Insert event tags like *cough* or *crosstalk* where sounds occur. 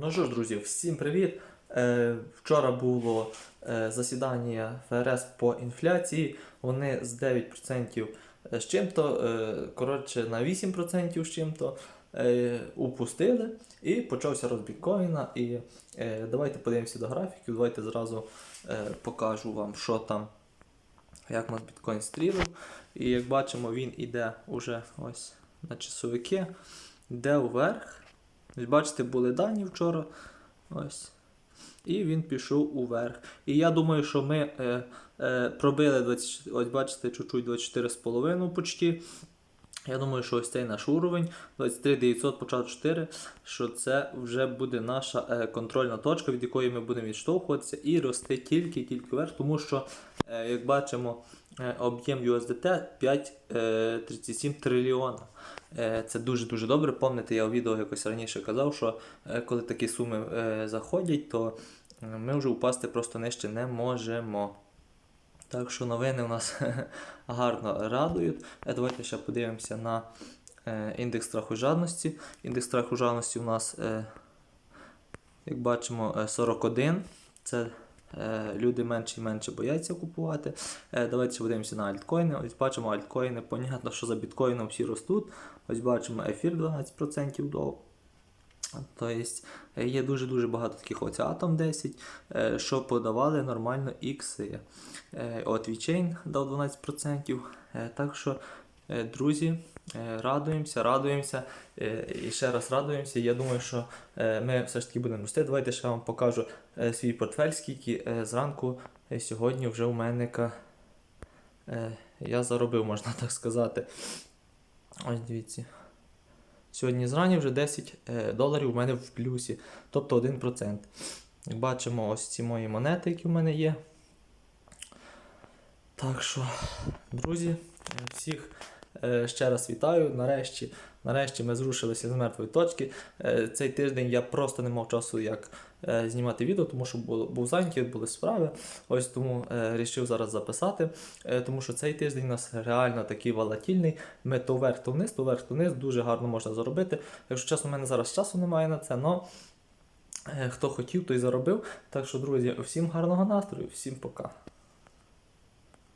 Ну що ж, друзі, всім привіт! Е, вчора було е, засідання ФРС по інфляції. Вони з 9% з чим-то, е, коротше, на 8% з чим-то е, упустили. І почався рост біткоїна. І е, давайте подивимося до графіків. Давайте зразу е, покажу вам, що там, як нас біткоін стрілив. І як бачимо, він іде уже ось на часовики, йде вверх. Бачите, були дані вчора. Ось. І він пішов уверх. І я думаю, що ми е, е, пробили 20, ось бачите, чуть-чуть 24,5 почти. Я думаю, що ось цей наш уровень 23 900 почав 4, що це вже буде наша е, контрольна точка, від якої ми будемо відштовхуватися і рости тільки-тільки вверх, тому що, е, як бачимо, е, об'єм USDT 5,37 трильйона. Е, Це дуже-дуже добре. Пам'ятаєте, я у відео якось раніше казав, що е, коли такі суми е, заходять, то ми вже упасти просто нижче не можемо. Так що новини у нас *laughs* гарно радують. Давайте ще подивимося на індекс страху жадності. Індекс страху жадності у нас, як бачимо, е, 41. Це люди менше і менше бояться купувати. Е, Давайте подивимося на альткоїни. Ось бачимо альткоїни, понятно, що за біткоїном всі ростуть. Ось бачимо ефір 12% до. Тобто е, є дуже-дуже багато таких ось Atom 10, е, що подавали нормально ікси. Е, От VeChain дав 12%. Е, Так що, е, друзі, е, радуємося, радуємося е, і ще раз радуємося. Я думаю, що е, ми все ж таки будемо рости. Давайте ще вам покажу е, свій портфель, скільки е, зранку е, сьогодні вже у мене е, я заробив, можна *laughs* так сказати. Ось дивіться. Сьогодні зрані вже 10 е, доларів у мене в плюсі, тобто 1%. Як бачимо, ось ці мої монети, які в мене є. Так що, друзі, е, всіх е, ще раз вітаю. Нарешті, нарешті ми зрушилися з мертвої точки. Е, Цей тиждень я просто не мав часу як е, знімати відео, тому що був зайнятий, були справи. Ось тому е, рішив зараз записати, е, тому що цей тиждень у нас реально такий волатильний. Ми то вверх, то вниз, то вверх, то вниз, дуже гарно можна заробити. Якщо чесно, у мене зараз часу немає на це, але хто хотів, той заробив. Так що, друзі, всім гарного настрою, всім пока.